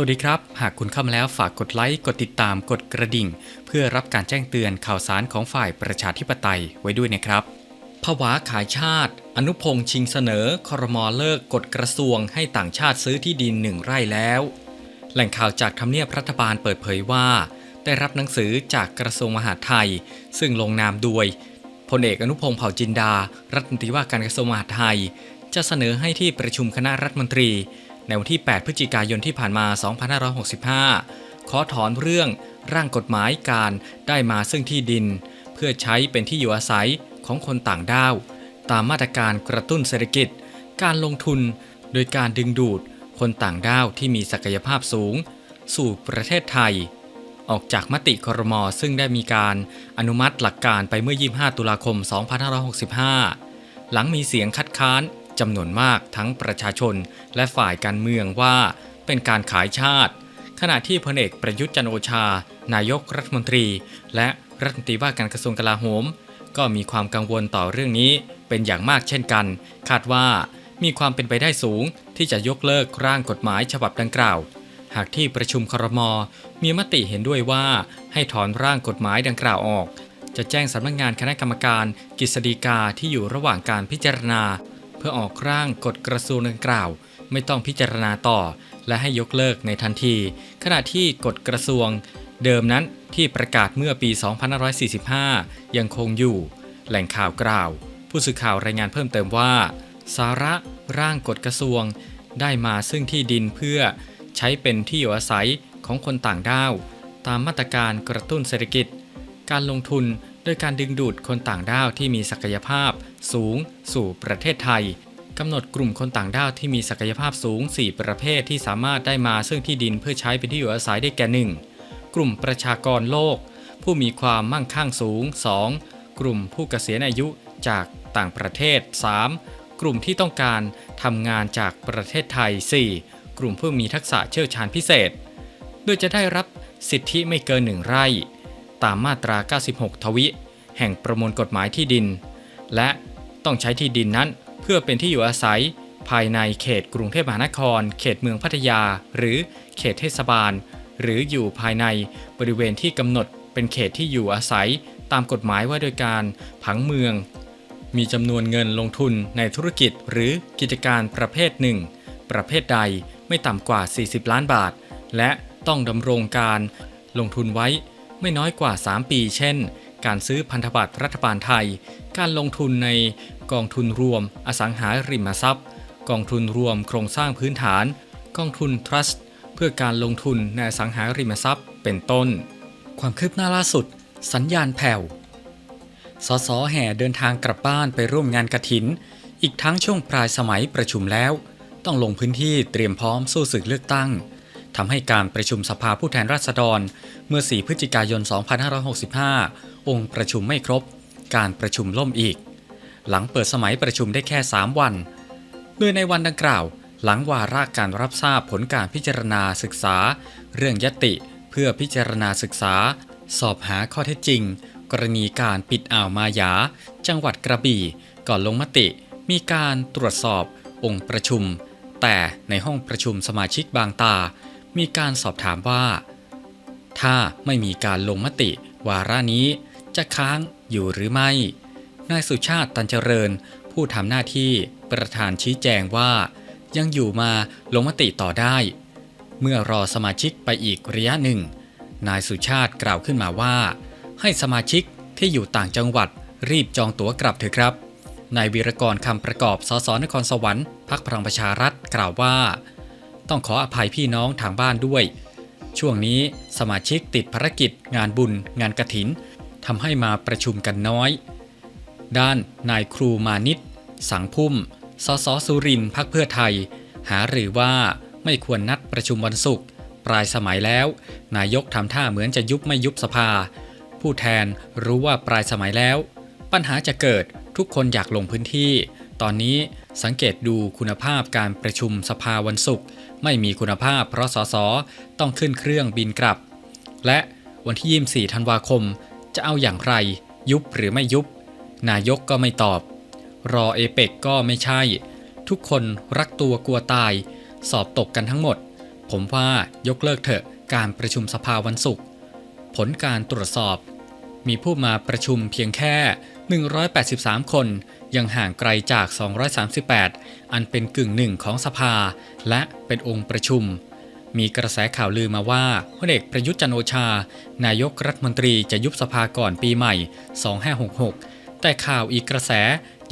วัสดีครับ หากคุณเข้ามาแล้วฝากกดไลค์ กดติดตาม กดกระดิ่ง เพื่อรับการแจ้งเตือนข่าวสารของฝ่ายประชาธิปไตยไว้ด้วยนะครับผวาขายชาติ อนุพงษ์ชิงเสนอคอรมอเลิกกฎกระทรวงให้ต่างชาติซื้อที่ดินหนึ่งไร่แล้ว แหล่งข่าวจากทำเนียบรัฐบาลเปิดเผยว่า ได้รับหนังสือจากกระทรวงมหาดไทย ซึ่งลงนามโดยพลเอกอนุพงษ์เผ่าจินดา รัฐมนตรีว่าการกระทรวงมหาดไทย จะเสนอให้ที่ประชุมคณะรัฐมนตรี ในวันที่ 8 พฤศจิกายนที่ผ่านมา 2565 ขอถอนเรื่องร่างกฎหมายการได้มาซึ่งที่ดิน เพื่อใช้เป็นที่อยู่อาศัยของคนต่างด้าว ตามมาตรการกระตุ้นเศรษฐกิจ การลงทุน โดยการดึงดูดคนต่างด้าวที่มีศักยภาพสูง สู่ประเทศไทย ออกจากมติครม ซึ่งได้มีการอนุมัติหลักการไปเมื่อ 25 ตุลาคม 2565 หลังมีเสียงคัดค้าน จำนวนมากทั้งประชาชนและฝ่ายการเมืองว่าเป็นการขายชาติ ขณะที่พลเอกประยุทธ์จันโอชา นายกรัฐมนตรี และรัฐมนตรีว่าการกระทรวงกลาโหม ก็มีความกังวลต่อเรื่องนี้เป็นอย่างมากเช่นกัน คาดว่ามีความเป็นไปได้สูงที่จะยกเลิกร่างกฎหมายฉบับดังกล่าว หากที่ประชุมครม มีมติเห็นด้วยว่าให้ถอนร่างกฎหมายดังกล่าวออก จะแจ้งสำนักงานคณะกรรมการกฤษฎีกาที่อยู่ระหว่างการพิจารณา เพื่อออกร่างกฎกระทรวงดังกล่าว ไม่ต้องพิจารณาต่อ และให้ยกเลิกในทันที ขณะที่กฎกระทรวง เดิมนั้นที่ประกาศเมื่อปี 2545 ยังคงอยู่ แหล่งข่าวกล่าว ผู้สื่อข่าวรายงานเพิ่มเติมว่า สาระร่างกฎกระทรวง ได้มาซึ่งที่ดินเพื่อใช้เป็นที่อยู่อาศัยของคนต่างด้าว ตามมาตรการกระตุ้นเศรษฐกิจ การลงทุนโดยการดึงดูดคนต่างด้าวที่มีศักยภาพ สูง สู่ประเทศไทยกำหนดกลุ่มคนต่างด้าวที่มีศักยภาพสูง 4 ประเภทที่สามารถได้มาซึ่งที่ดินเพื่อใช้เป็นที่อยู่อาศัยได้แก่ 1. กลุ่มประชากรโลก ผู้มีความมั่งคั่งสูง 2. กลุ่มผู้เกษียณอายุจากต่างประเทศ 3. กลุ่มที่ต้องการทำงานจากประเทศไทย 4. กลุ่มผู้มีทักษะเชี่ยวชาญพิเศษ โดยจะได้รับสิทธิไม่เกินหนึ่งไร่ ตามมาตรา 96 ทวิ แห่งประมวลกฎหมายที่ดิน และ ต้องใช้ที่ดินนั้น เพื่อเป็นที่อยู่อาศัย ภายในเขตกรุงเทพมหานคร เขตเมืองพัทยา หรือเขตเทศบาล หรืออยู่ภายในบริเวณที่กำหนดเป็นเขตที่อยู่อาศัย ตามกฎหมายว่าโดยการผังเมือง มีจำนวนเงินลงทุนในธุรกิจหรือกิจการประเภทหนึ่ง ประเภทใดไม่ต่ำกว่า 40 ล้านบาท และต้องดำรงการลงทุนไว้ไม่น้อยกว่า 3 ปี เช่น การซื้อพันธบัตรรัฐบาลไทย การลงทุนในกองทุนรวม อสังหาริมทรัพย์ กองทุนรวมโครงสร้างพื้นฐาน กองทุนทรัสต์เพื่อการลงทุนในอสังหาริมทรัพย์ เป็นต้น ความคืบหน้าล่าสุด สัญญาณแผ่วสสแห่เดินทางกลับบ้านไปร่วมงานกระถิน อีกทั้งช่วงปลายสมัยประชุมแล้ว ต้องลงพื้นที่เตรียมพร้อมสู้ศึกเลือกตั้งทำให้การประชุมสภาผู้แทนราษฎร เมื่อ 4 พฤศจิกายน 2565 องค์ประชุมไม่ครบ การประชุมล่มอีก หลังเปิดสมัยประชุมได้แค่ 3 วัน โดยในวันดังกล่าว หลังวาระการรับทราบผลการพิจารณาศึกษา เรื่องยติเพื่อพิจารณาศึกษา สอบหาข้อเท็จจริง กรณีการปิดอ่าวมายา จังหวัดกระบี่ก่อนลงมติ มีการตรวจสอบองค์ประชุม แต่ในห้องประชุมสมาชิกบางตา มีการสอบถามว่า ถ้าไม่มีการลงมติวาระนี้จะค้าง อยู่หรือไม่ นายสุชาติตันเจริญ ผู้ทำหน้าที่ประธานชี้แจงว่า ยังอยู่มาลงมติต่อได้ เมื่อรอสมาชิกไปอีกระยะหนึ่ง นายสุชาติกล่าวขึ้นมาว่า ให้สมาชิกที่อยู่ต่างจังหวัดรีบจองตั๋วกลับเถอะครับนายวีรกรคำประกอบสสนครสวรรค์พักพลังประชารัฐกล่าวว่า ต้องขออภัยพี่น้องทางบ้านด้วย ช่วงนี้สมาชิกติดภารกิจ งานบุญ งานกระถิน ทำให้มาประชุมกันน้อย ด้านนายครูมานิต สังพุ่ม สสสุรินทร์พักเพื่อไทย หาหรือว่าไม่ควรนัดประชุมวันศุกร์ปลายสมัยแล้ว นายกทำท่าเหมือนจะยุบไม่ยุบสภา ผู้แทนรู้ว่าปลายสมัยแล้ว ปัญหาจะเกิดทุกคนอยากลงพื้นที่ ตอนนี้สังเกตดูคุณภาพการประชุมสภาวันศุกร์ไม่มีคุณภาพเพราะสสต้องขึ้นเครื่องบินกลับ และวันที่ 24 ธันวาคม จะเอาอย่างไร ยุบหรือไม่ยุบ นายกก็ไม่ตอบ รอเอเปกก็ไม่ใช่ ทุกคนรักตัวกลัวตาย สอบตกกันทั้งหมด ผมว่ายกเลิกเถอะการประชุมสภาวันศุกร์ผลการตรวจสอบ มีผู้มาประชุมเพียงแค่ 183 คน ยังห่างไกลจาก 238 อันเป็นกึ่งหนึ่งของสภา และเป็นองค์ประชุม มีกระแสข่าวลือมาว่าพลเอกประยุทธ์จันโอชา นายกรัฐมนตรีจะยุบสภาก่อนปีใหม่ 2566 แต่ข่าวอีกกระแส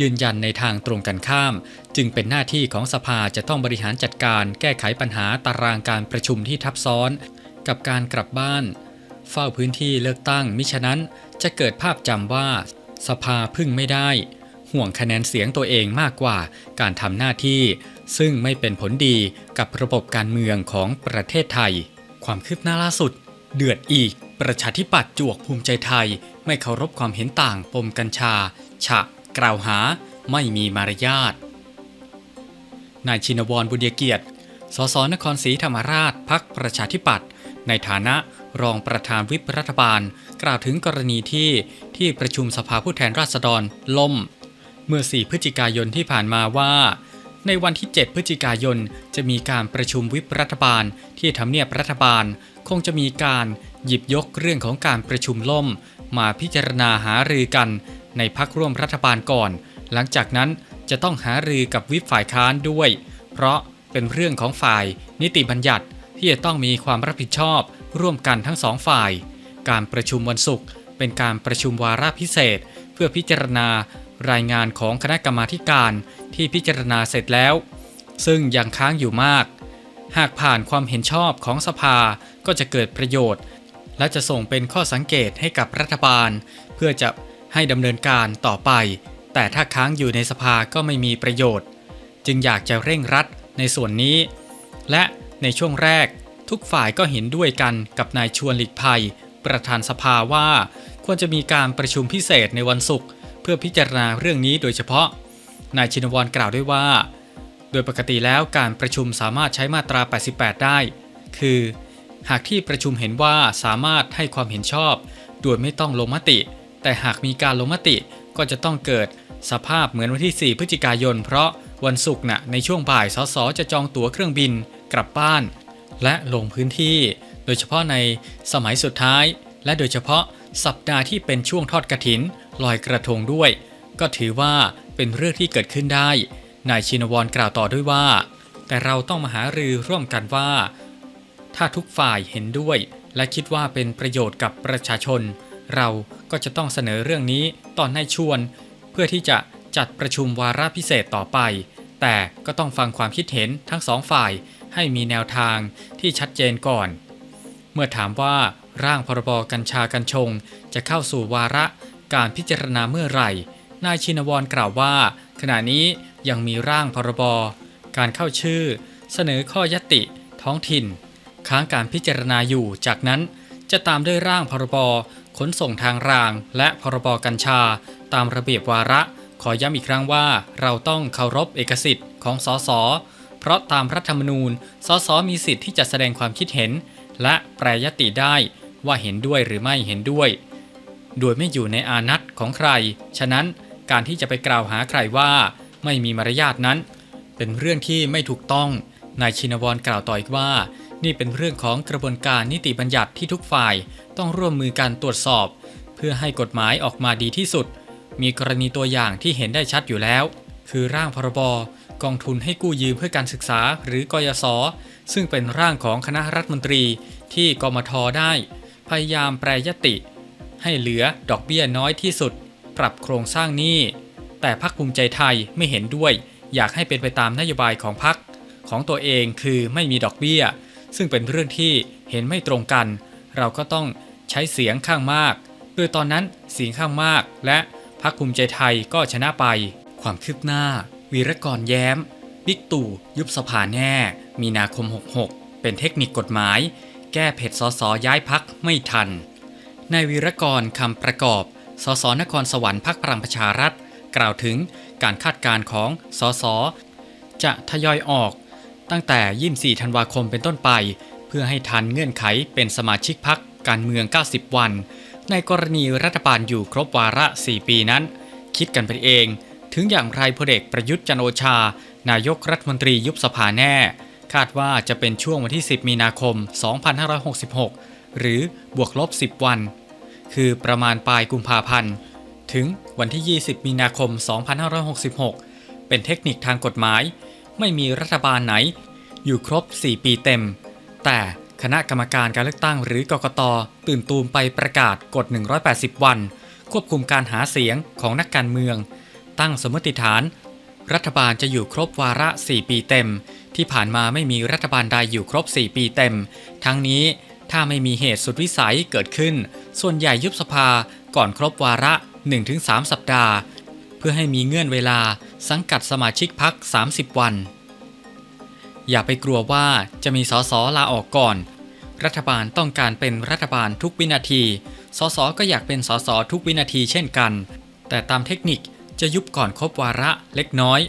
ยืนยันในทางตรงกันข้าม จึงเป็นหน้าที่ของสภาจะต้องบริหารจัดการแก้ไขปัญหาตารางการประชุมที่ทับซ้อน กับการกลับบ้าน เฝ้าพื้นที่เลือกตั้งมิฉะนั้นจะเกิดภาพจำว่า สภาพึ่งไม่ได้ ห่วงคะแนนเสียงตัวเองมากกว่าการทำหน้าที่ ซึ่งไม่เป็นผลดีกับระบบการเมืองของประเทศไทย ความคืบหน้าล่าสุด เดือดอีก ประชาธิปัตย์จวกภูมิใจไทย ไม่เคารพความเห็นต่างปมกัญชา ฉะ กล่าวหา ไม่มีมารยาทนายชินวรบุญเกียรติ สสนครศรีธรรมราชพักประชาธิปัตย์ในฐานะรองประธานวิปรัฐบาล กล่าวถึงกรณีที่ที่ประชุมสภาผู้แทนราษฎรล่ม เมื่อ 4 พฤศจิกายนที่ผ่านมาว่า ในวันที่ 7 พฤศจิกายน จะมีการประชุมวิปรัฐบาล ที่ทำเนียบรัฐบาล คงจะมีการหยิบยกเรื่องของการประชุมล่ม มาพิจารณาหารือกัน ในพักร่วมรัฐบาลก่อน หลังจากนั้นจะต้องหารือกับวิปฝ่ายค้านด้วย เพราะเป็นเรื่องของฝ่ายนิติบัญญัติที่จะต้องมีความรับผิดชอบร่วมกันทั้งสองฝ่าย การประชุมวันศุกร์เป็นการประชุมวาระพิเศษ เพื่อพิจารณา รายงานของคณะกรรมาการที่พิจารณาเสร็จแล้ว ซึ่งยังค้างอยู่มาก หากผ่านความเห็นชอบของสภาก็จะเกิดประโยชน์ และจะส่งเป็นข้อสังเกตให้กับรัฐบาล เพื่อจะให้ดำเนินการต่อไป แต่ถ้าค้างอยู่ในสภาก็ไม่มีประโยชน์ จึงอยากจะเร่งรัดในส่วนนี้ และในช่วงแรกทุกฝ่ายก็เห็นด้วยกันกับนายชวนหลีกภัย ประธานสภาว่าควรจะมีการประชุมพิเศษในวันศุกร์ พื่อพิจารณาเรื่องนี้โดยเฉพาะ นายชินวรกล่าวด้วยว่า โดยปกติแล้วการประชุมสามารถใช้มาตรา 88 ได้ คือ หากที่ประชุมเห็นว่าสามารถให้ความเห็นชอบ โดยไม่ต้องลงมติ แต่หากมีการลงมติก็จะต้องเกิดสภาพเหมือนวันที่ 4 พฤศจิกายน เพราะวันศุกร์น่ะในช่วงบ่ายสสจะจองตั๋วเครื่องบินกลับบ้าน และลงพื้นที่ โดยเฉพาะในสมัยสุดท้าย และโดยเฉพาะ สัปดาห์ที่เป็นช่วงทอดกระถิน ลอยกระทงด้วย ก็ถือว่าเป็นเรื่องที่เกิดขึ้นได้ นายชินวรกล่าวต่อด้วยว่า แต่เราต้องมาหารือร่วมกันว่า ถ้าทุกฝ่ายเห็นด้วย และคิดว่าเป็นประโยชน์กับประชาชน เราก็จะต้องเสนอเรื่องนี้ต่อนายชวน เพื่อที่จะจัดประชุมวาระพิเศษต่อไป แต่ก็ต้องฟังความคิดเห็นทั้งสองฝ่ายให้มีแนวทางที่ชัดเจนก่อน เมื่อถามว่า ร่างพรบกัญชากัญชง จะเข้าสู่วาระการพิจารณาเมื่อไหร่ นายชินวรกล่าวว่า ขณะนี้ยังมีร่างพรบการเข้าชื่อ เสนอข้อยติท้องถิ่น ค้างการพิจารณาอยู่จากนั้นจะตามด้วยร่างพรบขนส่งทางราง และพรบกัญชา ตามระเบียบวาระ ขอย้ำอีกครั้งว่าเราต้องเคารพเอกสิทธิ์ของสสเพราะตามรัฐธรรมนูญ สสมีสิทธิ์ที่จะแสดงความคิดเห็น และแปรยติได้ ว่าเห็นด้วยหรือไม่เห็นด้วย โดยไม่อยู่ในอานัตของใคร ฉะนั้นการที่จะไปกล่าวหาใครว่าไม่มีมารยาทนั้น เป็นเรื่องที่ไม่ถูกต้อง นายชินวรกล่าวต่ออีกว่า นี่เป็นเรื่องของกระบวนการนิติบัญญัติที่ทุกฝ่ายต้องร่วมมือกันตรวจสอบ เพื่อให้กฎหมายออกมาดีที่สุด มีกรณีตัวอย่างที่เห็นได้ชัดอยู่แล้ว คือร่างพรบกองทุนให้กู้ยืมเพื่อการศึกษาหรือกยศซึ่งเป็นร่างของคณะรัฐมนตรีที่กมทได้ พยายามแปรยติ ให้เหลือดอกเบี้ยน้อยที่สุด ปรับโครงสร้างหนี้ แต่พรรคภูมิใจไทยไม่เห็นด้วย อยากให้เป็นไปตามนโยบายของพรรคของตัวเองคือไม่มีดอกเบี้ย ซึ่งเป็นเรื่องที่เห็นไม่ตรงกัน เราก็ต้องใช้เสียงข้างมาก โดยตอนนั้นเสียงข้างมาก และพรรคภูมิใจไทยก็ชนะไป ความคืบหน้า วีรกรแย้ม บิ๊กตู่ยุบสภาแน่ มีนาคม 66 เป็นเทคนิคกฎหมาย แก้เผ็ดสสย้ายพักไม่ทันนายวีรกรคำประกอบ สสนครสวรรค์พักพลังประชารัฐ กล่าวถึงการคาดการณ์ของสสจะทยอยออก ตั้งแต่ 24 ธันวาคมเป็นต้นไป เพื่อให้ทันเงื่อนไขเป็นสมาชิกพักการเมือง 90 วัน ในกรณีรัฐบาลอยู่ครบวาระ 4 ปีนั้น คิดกันไปเอง ถึงอย่างไรพลเอกประยุทธ์จันโอชา นายกรัฐมนตรียุบสภาแน่ คาดว่าจะเป็นช่วงวันที่ 10 มีนาคม 2566 หรือบวกลบ 10 วัน คือประมาณปลายกุมภาพันธ์ ถึงวันที่ 20 มีนาคม 2566 เป็นเทคนิคทางกฎหมาย ไม่มีรัฐบาลไหน อยู่ครบ 4 ปีเต็ม แต่คณะกรรมการการเลือกตั้งหรือกกตตื่นตูมไปประกาศกฎ 180 วัน ควบคุมการหาเสียงของนักการเมือง ตั้งสมมติฐาน รัฐบาลจะอยู่ครบวาระ 4 ปีเต็ม ที่ผ่านมาไม่มีรัฐบาลใดอยู่ครบ 4 ปีเต็ม ทั้งนี้ถ้าไม่มีเหตุสุดวิสัยเกิดขึ้น ส่วนใหญ่ยุบสภาก่อนครบวาระ 1-3 สัปดาห์ เพื่อให้มีเงื่อนเวลาสังกัดสมาชิกพัก 30 วัน อย่าไปกลัวว่าจะมีสสลาออกก่อน รัฐบาลต้องการเป็นรัฐบาลทุกวินาที สสก็อยากเป็นสสทุกวินาทีเช่นกัน แต่ตามเทคนิคจะยุบก่อนครบวาระเล็กน้อย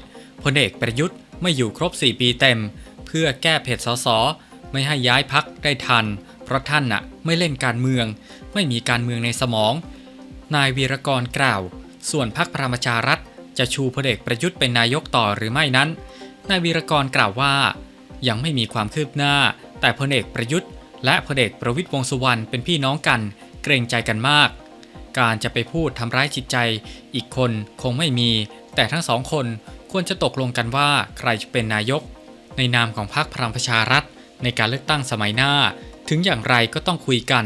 พลเอกประยุทธ์ ไม่อยู่ครบ 4 ปีเต็ม เพื่อแก้เพจสสไม่ให้ย้ายพักได้ทัน เพราะท่านน่ะไม่เล่นการเมือง ไม่มีการเมืองในสมอง นายวีรกรกล่าว ส่วนพักพระชารัฐ จะชูพลเอกประยุทธ์เป็นนายกต่อหรือไม่นั้น นายวีรกรกล่าวว่า ยังไม่มีความคืบหน้า แต่พลเอกประยุทธ์ และพลเอกประวิตยวงสุวรรณเป็นพี่น้องกัน เกรงใจกันมาก การจะไปพูดทำร้ายจิตใจ อีกคนคงไม่มี แต่ทั้งสองคน ควรจะตกลงกันว่าใครจะเป็นนายก ในนามของพรรคพลังประชารัฐในการเลือกตั้งสมัยหน้า ถึงอย่างไรก็ต้องคุยกัน